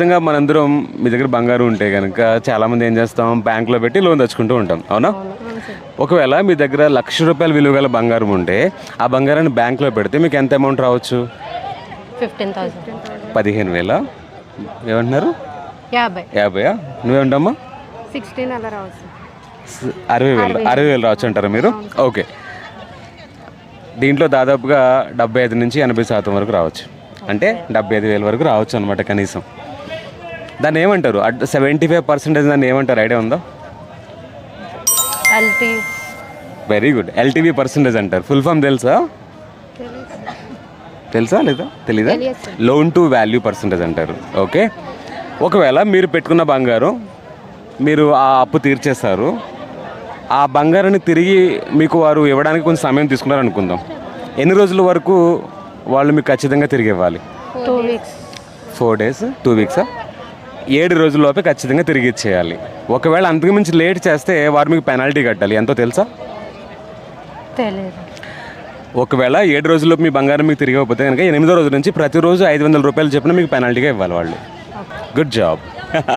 సహజంగా మనందరం మీ దగ్గర బంగారం ఉంటే కనుక చాలామంది ఏం చేస్తాం బ్యాంక్లో పెట్టి లోన్ తెచ్చుకుంటూ ఉంటాం. అవునా? ఒకవేళ మీ దగ్గర లక్ష రూపాయల విలువ గల బంగారం ఉంటే ఆ బంగారాన్ని బ్యాంక్లో పెడితే మీకు ఎంత అమౌంట్ రావచ్చు? Fifteen thousand. పదిహేను వేల? ఏమంటున్నారు? యాభై. యాభైయా? నువ్వేమంటామ్మా సిక్స్టీన్ అలా రావచ్చు. అరవై వేలు అరవై. వేలు రావచ్చు అంటారా మీరు? ఓకే. దీంట్లో దాదాపుగా డెబ్బై ఐదు నుంచి ఎనభై శాతం వరకు రావచ్చు. అంటే డెబ్బై ఐదు వేల వరకు రావచ్చు అనమాట కనీసం. దాన్ని ఏమంటారు? సెవెంటీ ఫైవ్ పర్సెంటేజ్ దాన్ని ఏమంటారు? ఐడియా ఉందా? వెరీ గుడ్ ఎల్టీవీ పర్సెంటేజ్ అంటారు. ఫుల్ ఫామ్ తెలుసా? తెలుసా. లేదా? తెలీదా? లోన్ టు వాల్యూ పర్సెంటేజ్ అంటారు. ఓకే ఒకవేళ మీరు పెట్టుకున్న బంగారం మీరు ఆ అప్పు తీర్చేస్తారు. ఆ బంగారాన్ని తిరిగి మీకు వారు ఇవ్వడానికి కొంచెం సమయం తీసుకున్నారు అనుకుందాం. ఎన్ని రోజుల వరకు వాళ్ళు మీకు ఖచ్చితంగా తిరిగి ఇవ్వాలి? ఫోర్ డేస్ టూ వీక్సా ఏడు రోజుల్లోపే ఖచ్చితంగా తిరిగి ఇచ్చేయాలి. ఒకవేళ అంతకు మించి లేట్ చేస్తే వారు మీకు పెనాల్టీ కట్టాలి. ఎంతో తెలుసా? తెలియదు ఒకవేళ ఏడు రోజుల్లో మీ బంగారం మీకు తిరిగి ఇవ్వకపోతే కనుక ఎనిమిదో రోజు నుంచి ప్రతిరోజు ఐదు వందల రూపాయలు చెప్పిన మీకు పెనాల్టీగా ఇవ్వాలి వాళ్ళు. Good job